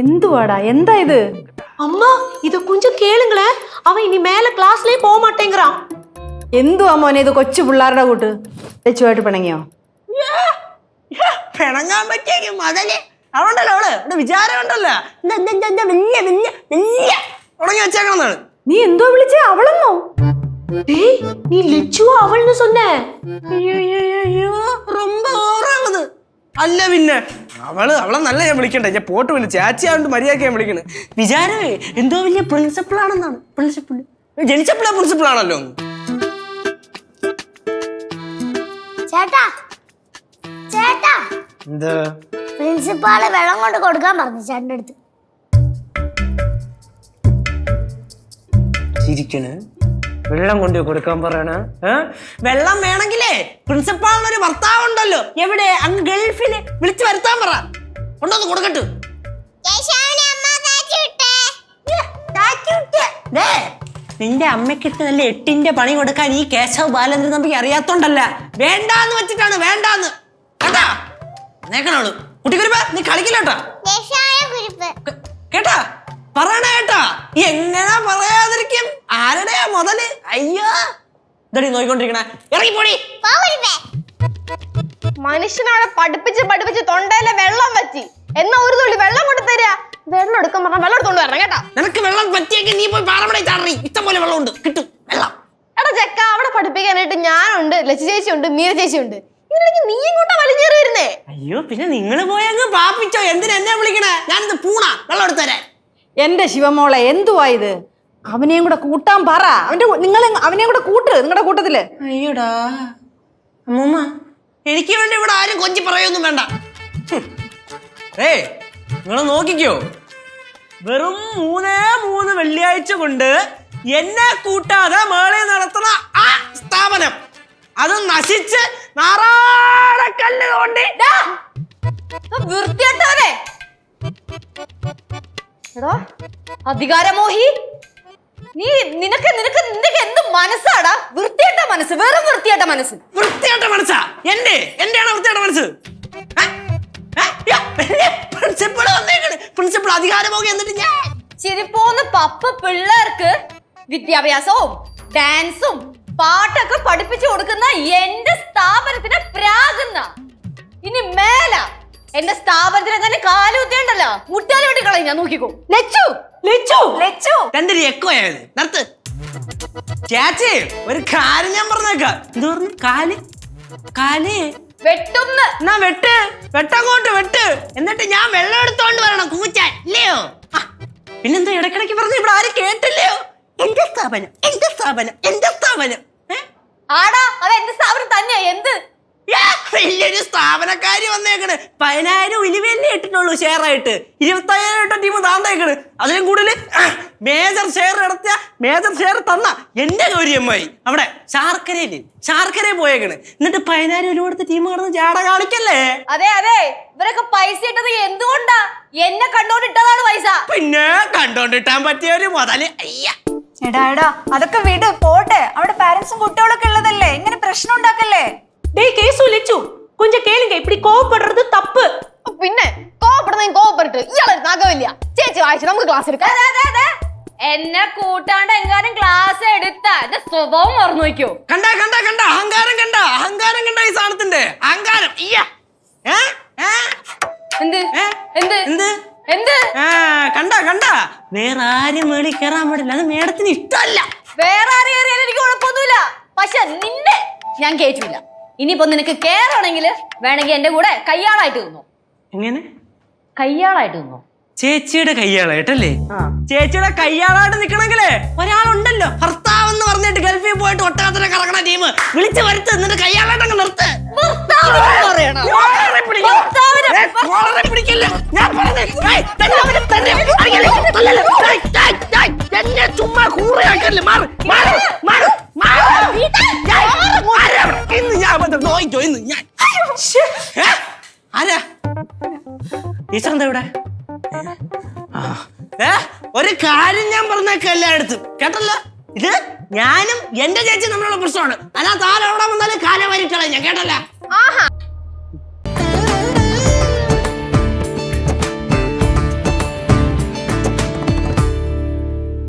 എന്തുവാടാ എന്താ ഇത് அம்மா இத கொஞ்சம் கேளுங்களேன் அவன் இனி மேல கிளாஸ்லயே போக மாட்டேங்கிறான் എന്തുവാ മോനെ ഇത് കൊച്ചു പിള്ളേരുടെ കൂട്ട് ലച്ചുവായിട്ട് പിണങ്ങിയോ പിണങ്ങാൻ പറ്റിയെങ്കിൽ മുതല് അവളുണ്ടല്ലോ അവള് ഇവിടെ വിചാരം ഉണ്ടല്ലോ എന്താ എന്താ എന്താ എന്താ വലിയ വലിയ വലിയ തുടങ്ങി വെച്ചേക്കണെന്നാണ് നീ എന്തോ വിളിച്ചേ അവളെന്നോ டேய் நீ லெச்சுவா அவள்னு சொன்ன അയ്യോ അയ്യോ അയ്യോ, അയ്യോ ரொம்ப ഓറാവത് അല്ല പിന്നെ അവൾ അവളെ നല്ല ഞാൻ വിളിക്കണ്ടേ? ഞാൻ പോട്ട് പിന്നെ ചാച്ചിയാണ്ട് മര്യാദയ്ക്ക് ഞാൻ വിളിക്കണ്. വിചാരമേ എന്തോ വലിയ പ്രിൻസിപ്പിൾ ആണെന്നാണ് പ്രിൻസിപ്പിൾ ജനിച്ചപ്പോഴേ പ്രിൻസിപ്പിൾ ആണല്ലോ ചേട്ടാ ചേട്ടാ. എന്താ? പ്രിൻസിപ്പാൾ വെള്ളം കൊണ്ട് കൊടുക്കാൻ പറഞ്ഞു ചേട്ടന്റെ അടുത്ത്. ചിരിക്കണ്. വെള്ളം കൊണ്ട് കൊടുക്കാൻ പറയണ. വെള്ളം വേണമെങ്കിലേ പ്രിൻസിപ്പാളിനൊരു ഭർത്താവ് ഉണ്ടല്ലോ എവിടെ? അങ്ങ് ഗൾഫിൽ. വിളിച്ചു വരുത്താൻ പറ. കൊണ്ടൊന്ന് കൊടുക്കട്ടു. നിന്റെ അമ്മക്കിട്ട് നല്ല എട്ടിന്റെ പണി കൊടുക്കാൻ ഈ കേശവ് ബാലചന്ദ്രൻ നമുക്ക് അറിയാത്തോണ്ടല്ല. വേണ്ടാന്ന് വെച്ചിട്ടാണ് വേണ്ടാന്ന്. കേട്ടാ? നേക്കണോളൂ കുട്ടിക്കുരുപ്പ നീ കളിക്കില്ലേട്ടാ കേട്ടാ? പറയണ കേട്ടാ. എങ്ങനെ പറയാതിരിക്കും? ആരുടെയാ മുതൽ? ഇതടി നോയിക്കൊണ്ടിരിക്കണ. ഇറങ്ങിപ്പോടി മനുഷ്യനാളെ പഠിപ്പിച്ച് പഠിപ്പിച്ച് തൊണ്ടയിലെ വെള്ളം വെച്ച് എന്നാ ഒരു തുള്ളി വെള്ളം കൊണ്ട് തരാ വെള്ളം എടുക്കാൻ പറഞ്ഞ വെള്ളം എടുത്തോണ്ട് വരണം കേട്ടാ. നിനക്ക് വെള്ളം പറ്റിയെങ്കിൽ നീ പോയി പാറമടയിൽ ചാടി ഇഷ്ടം പോലെ വെള്ളം ഉണ്ട് കിട്ടും. വെള്ളം. എടാ ചെക്ക അവിടെ പഠിപ്പിക്കാനായിട്ട് ഞാനുണ്ട്. ലച്ചു ചേച്ചി ഉണ്ട് മീര ചേച്ചി ഉണ്ട് ഇതിനിടയ്ക്ക് നീ ഇങ്ങോട്ടാ വലിഞ്ഞേറി വരുന്നേ അയ്യോ പിന്നെ നിങ്ങൾ പോയങ്ങ് പാപ്പിച്ചോ. എന്തിനാ എന്നെ വിളിക്കണേ? ഞാനിത് പൂണ. വെള്ളം എടുത്തരാൻ എന്റെ ശിവമോളെ എന്തുവാ ഇത്? അവനെയും കൂടെ കൂട്ടാൻ പറ. അവന്റെ നിങ്ങൾ അവനെയും കൂടെ കൂട്ട് നിങ്ങളുടെ കൂട്ടത്തിൽ. അയ്യോടാ. അമ്മൂമ്മ എനിക്ക് വേണ്ടി ഇവിടെ ആരും കൊഞ്ചി പറയൊന്നും വേണ്ട. ഏ നിങ്ങൾ നോക്കിക്കോ. വെറും മൂന്നേ മൂന്ന് വെള്ളിയാഴ്ച കൊണ്ട് എന്നെ കൂട്ടാതെ മേളെ നടത്തുന്ന ആ സ്ഥാപനം. അത് നശിച്ച് നാറാടക്കല്ല് തോണ്ടി. എടാ അധികാരമോഹി. നീ നിനക്ക് നിനക്ക് നിനക്ക് എന്ത് മനസ്സാടാ? വൃത്തിയായിട്ട മനസ്സ്. വെറും വൃത്തിയായിട്ട മനസ്സ്. വൃത്തിയായിട്ട മനസ്സാ? എന്റെ? എന്റെയാണ് വൃത്തിയായിട്ട മനസ്സ്? പ്രിൻസിപ്പിൾ വന്നേക്കണ്. പ്രിൻസിപ്പിൾ അധികാരമൊക്കെ എന്നിട്ട് ഞാൻ ചിരിപ്പോന്ന് പപ്പ പിള്ളേർക്ക് വിദ്യാഭ്യാസവും ഡാൻസും പാട്ടൊക്കെ പഠിപ്പിച്ചു കൊടുക്കുന്ന എന്റെ സ്ഥാപനത്തിന് പ്രാകുന്ന ഇനി മേല എന്റെ സ്ഥാപനത്തിന് തന്നെ കാലുകുത്തിയുണ്ടല്ലോ. മുട്ടാലി വെട്ടി കളയും ഞാൻ നോക്കിക്കോ. ലച്ചു ലച്ചു! ലച്ചു! രണ്ടൊരു എക്കോ ആയത്. നിർത്ത്. ചേച്ചി ഒരു കാര്യം ഞാൻ പറഞ്ഞേക്കാം. എന്ത് പറഞ്ഞു? കാൽ? കാൽ? വെട്ടുന്ന്. എന്നാ വെട്ട്. വെട്ടങ്ങോട്ട് വെട്ട്. എന്നിട്ട് ഞാൻ വെള്ളം എടുത്തോണ്ട് വരണം കൂച്ചാൻ ഇല്ലയോ? ആ, പിന്നെന്താ ഇടക്കിടക്ക് പറഞ്ഞു ഇവിടെ ആരും കേട്ടില്ലയോ? എന്റെ സ്ഥാപനം എന്റെ സ്ഥാപനം എന്റെ സ്ഥാപനം. ഏ? ആടാ അവ എന്റെ സ്ഥാപനം തന്നെയാ? എന്ത്? സ്ഥാപനക്കാരി വന്നേക്കണ്. പതിനായിരം ഉലിവല്ലേ ഇട്ടിട്ടുള്ളൂ ഷെയർ ആയിട്ട്. ഇരുപത്തയ്യായിരം ഇട്ട ടീം താണ്ടേക്കണ് അതിലും കൂടുതൽ മേജർ ഷെയർ ഇടത്തിയ മേജർ ഷെയർ തന്ന എന്റെ ഗൗരിയമ്മായി അവിടെ ശാർക്കരയിൽ ശാർക്കരയിൽ പോയേക്കണ്. എന്നിട്ട് പതിനായിരം രൂപ കൊടുത്ത ടീം കടന്ന് ചാട കാണിക്കല്ലേ? അതെ അതെ. ഇവരൊക്കെ പൈസ ഇട്ടത് എന്തുകൊണ്ടാ? എന്നെ കണ്ടോണ്ടിട്ടതാണ് പൈസ. പിന്നെ കണ്ടോണ്ടിട്ടാൻ പറ്റിയ ഒരു മുതൽ അയ്യ. എടാ എടാ അതൊക്കെ വിട് പോട്ടെ. അവിടെ പാരന്റ്സും കുട്ടികളൊക്കെ ഉള്ളതല്ലേ? ഇങ്ങനെ പ്രശ്നം ഉണ്ടാക്കല്ലേ? ഡേ കേസ് വിളിച്ചു. கொஞ்சம் கேளுங்க இப்படி கோவப்படுறது தப்பு പിന്നെ കോപ്പെടുന്ന കോപ്പെട്ട് ഇയാളെ നഗമില്ല ചേച്ചി വായിച്ചു നമുക്ക് ക്ലാസ് എടുക്കാം എന്നെ കൂട്ടാണ്ട് എങ്ങാനും ക്ലാസ് എടുത്ത എന്റെ സ്വഭാവം മറന്നു നോക്കിയോ കണ്ട കണ്ട കണ്ട അഹങ്കാരം കണ്ട അഹങ്കാരം കണ്ട ഈ സാധനത്തിന്റെ അഹങ്കാരം ഇയ്യ ഏ ഏ എന്ത് ഏ? എന്ത് എന്ത് എന്ത് ആ കണ്ട കണ്ട വേറെ ആരും മേളിൽ കയറാൻ പാടില്ല അത് മേഡത്തിന് ഇഷ്ടമല്ല വേറെ ആരും ഏറിയാലും എനിക്ക് കുഴപ്പമൊന്നുമില്ല പക്ഷെ നിന്നെ ഞാൻ കേറ്റില്ല ഇനിയിപ്പോ നിനക്ക് കേറാണെങ്കിൽ വേണമെങ്കിൽ എന്റെ കൂടെ കയ്യാളായിട്ട് തിന്നു. എങ്ങനെ? കയ്യാളായിട്ട് തിന്നു. ചേച്ചിയുടെ കയ്യാളായിട്ടല്ലേ ചേച്ചിയുടെ കയ്യാളായിട്ട് നിക്കണെങ്കിലേ? ഒരാളുണ്ടല്ലോ. ഭർത്താവ് എന്ന് പറഞ്ഞിട്ട് ഗൾഫിൽ പോയിട്ട് ഒട്ടകത്തിനെ കറങ്ങണ ടീം വിളിച്ചു വരുത്ത് എന്നിട്ട് കയ്യാളായിട്ട് അങ്ങ് നിർത്ത്. പിടിക്കും. ഏ, കോളറെ നോയിക്കോ ഇന്ന് ഞാൻ ഏ, ആരാ? ടീച്ചർ എന്താ ഇവിടെ? ആ. ഏ, ഒരു കാര്യം ഞാൻ പറഞ്ഞേക്കാം എല്ലായിടത്തും. കേട്ടല്ലോ? ഇത് ഞാനും എന്റെ ചേച്ചി തമ്മിലുള്ള പ്രശ്നമാണ്. അല്ലാത്ത ആരവിടെ വന്നാലും കാലം വരിക്കളെ ഞാൻ കേട്ടല്ല?